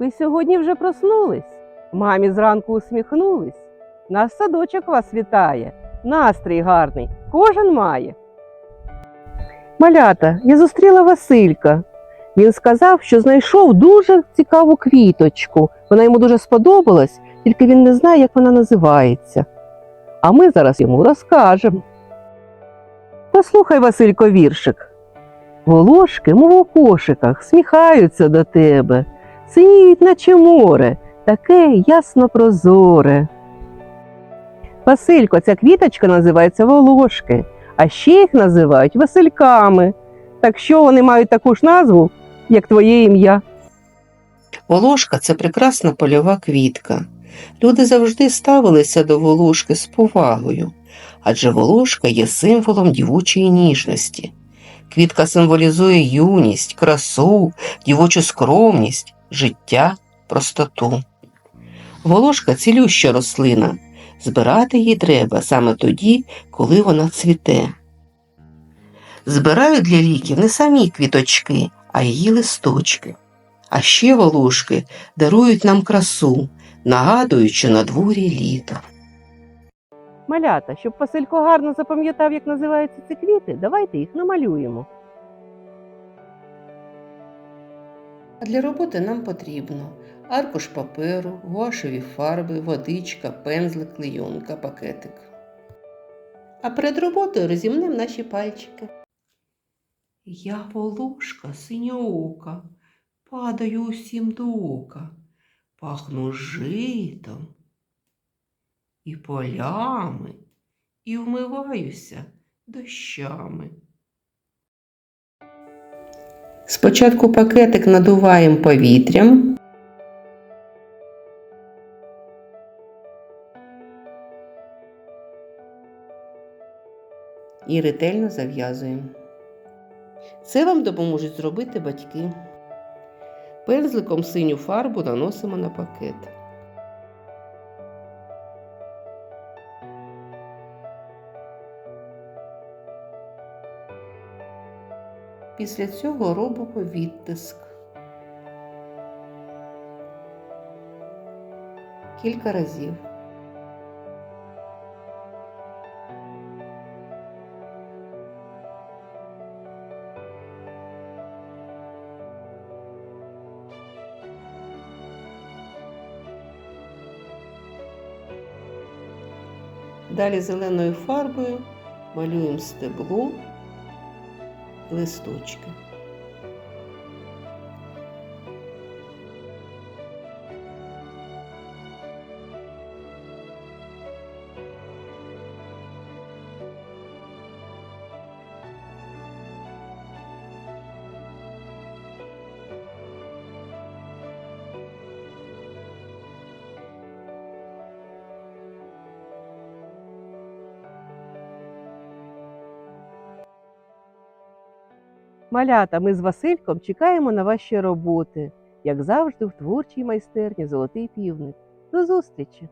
Ви сьогодні вже проснулись? Мамі зранку усміхнулись. Наш садочок вас вітає. Настрій гарний, кожен має. Малята, я зустріла Василька. Він сказав, що знайшов дуже цікаву квіточку. Вона йому дуже сподобалась, тільки він не знає, як вона називається. А ми зараз йому розкажемо. Послухай, Василько, віршик. Волошки, мов у кошиках, сміхаються до тебе, синіють, наче море, таке ясно прозоре. Василько, ця квіточка називається волошки, а ще їх називають васильками. Так що вони мають таку ж назву, як твоє ім'я. Волошка це прекрасна польова квітка. Люди завжди ставилися до волошки з повагою, адже волошка є символом дівочої ніжності. Квітка символізує юність, красу, дівочу скромність, життя, простоту. Волошка цілюща рослина. Збирати її треба саме тоді, коли вона цвіте. Збирають для ліків не самі квіточки, а її листочки. А ще волошки дарують нам красу, нагадуючи на дворі літо. Малята, щоб Василько гарно запам'ятав, як називаються ці квіти, давайте їх намалюємо. А для роботи нам потрібно аркуш паперу, гуашеві фарби, водичка, пензлик, клейонка, пакетик. А перед роботою розімнемо наші пальчики. Я волошка синьоока, падаю усім до ока, пахну житом і полями, і вмиваюся дощами. Спочатку пакетик надуваємо повітрям. І ретельно зав'язуємо. Це вам допоможуть зробити батьки. Пензликом синю фарбу наносимо на пакет. Після цього робимо відтиск. Кілька разів. Далі зеленою фарбою малюємо стебло, листочки. Малята, ми з Васильком чекаємо на ваші роботи, як завжди, в творчій майстерні Золотий півник. До зустрічі!